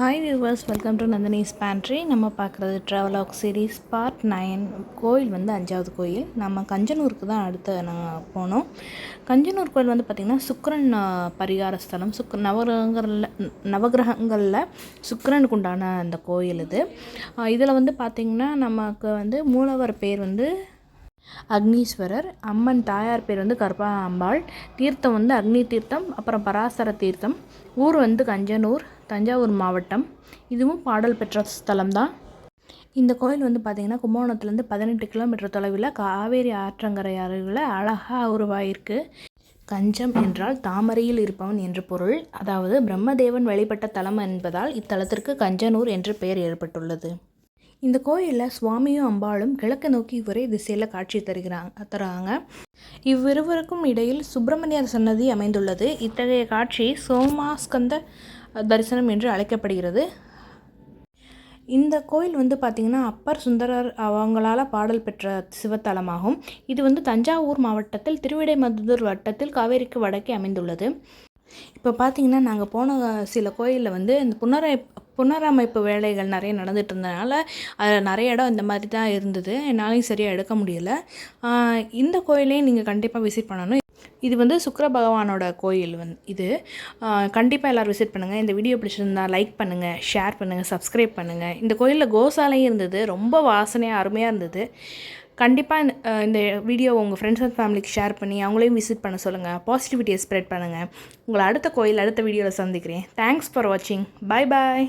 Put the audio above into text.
Hi viewers welcome to Nandini's pantry நம்ம பார்க்குறது travelogue series part nine கோயில் வந்து அஞ்சாவது கோயில். நம்ம கஞ்சனூருக்கு தான் அடுத்து நாங்கள் போனோம். கஞ்சனூர் கோயில் வந்து பார்த்திங்கன்னா சுக்கரன் பரிகார ஸ்தலம். சுக் நவகிரகங்களில் நவகிரகங்களில் சுக்கரனுக்கு உண்டான அந்த கோயில் இது. இதில் வந்து பார்த்திங்கன்னா நமக்கு வந்து மூலவர் பேர் வந்து அக்னீஸ்வரர் அம்மன் தாயார் பேர் வந்து கர்பா அம்பாள் தீர்த்தம் வந்து அக்னி தீர்த்தம் அப்புறம் பராசர தீர்த்தம். ஊர் வந்து கஞ்சனூர் தஞ்சாவூர் மாவட்டம். இதுவும் பாடல் பெற்ற ஸ்தலம் தான் இந்த கோயில் வந்து பார்த்திங்கன்னா கும்பகோணத்துலேருந்து பதினெட்டு கிலோமீட்டர் தொலைவில் காவேரி ஆற்றங்கரை அருகில் அழகாக உருவாயிருக்கு. கஞ்சம் என்றால் தாமரையில் இருப்பவன் என்று பொருள். அதாவது பிரம்மதேவன் வழிபட்ட தலம் என்பதால் இத்தலத்திற்கு கஞ்சனூர் என்று பெயர் ஏற்பட்டுள்ளது. இந்த கோயிலில் சுவாமியும் அம்பாளும் கிழக்கு நோக்கி ஒரே திசையில் காட்சி தருகிறாங்க தராங்க. இவ்விருவருக்கும் இடையில் சுப்பிரமணியர் சன்னதி அமைந்துள்ளது. இத்தகைய காட்சி சோமாஸ்கந்த தரிசனம் என்று அழைக்கப்படுகிறது. இந்த கோயில் வந்து பார்த்திங்கன்னா அப்பர் சுந்தரர் அவங்களால பாடல் பெற்ற சிவத்தலமாகும். இது வந்து தஞ்சாவூர் மாவட்டத்தில் திருவிடைமதுதூர் வட்டத்தில் காவேரிக்கு வடக்கே அமைந்துள்ளது. இப்போ பார்த்தீங்கன்னா நாங்கள் போன சில கோயிலில் வந்து இந்த புன்னரை புனரமைப்பு வேலைகள் நிறைய நடந்துட்டு இருந்தனால அதில் நிறைய இடம் இந்த மாதிரி தான் இருந்தது. என்னாலையும் சரியாக எடுக்க முடியல. இந்த கோயிலையும் நீங்கள் கண்டிப்பாக விசிட் பண்ணணும். இது வந்து சுக்கர பகவானோட கோயில் வந்து இது. கண்டிப்பாக எல்லோரும் விசிட் பண்ணுங்கள் இந்த வீடியோ பிடிச்சிருந்தா லைக் பண்ணுங்கள் ஷேர் பண்ணுங்கள் சப்ஸ்கிரைப் பண்ணுங்கள் இந்த கோயிலில் கோசாலையும் இருந்தது. ரொம்ப வாசனையாக அருமையாக இருந்தது. கண்டிப்பாக இந்த வீடியோ உங்கள் ஃப்ரெண்ட்ஸ் அண்ட் ஃபேமிலிக்கு ஷேர் பண்ணி அவங்களையும் விசிட் பண்ண சொல்லுங்கள் பாசிட்டிவிட்டியை ஸ்ப்ரெட் பண்ணுங்கள் உங்களை அடுத்த கோயில் அடுத்த வீடியோவில் சந்திக்கிறேன். தேங்க்ஸ் ஃபார் வாட்சிங் பாய் பாய்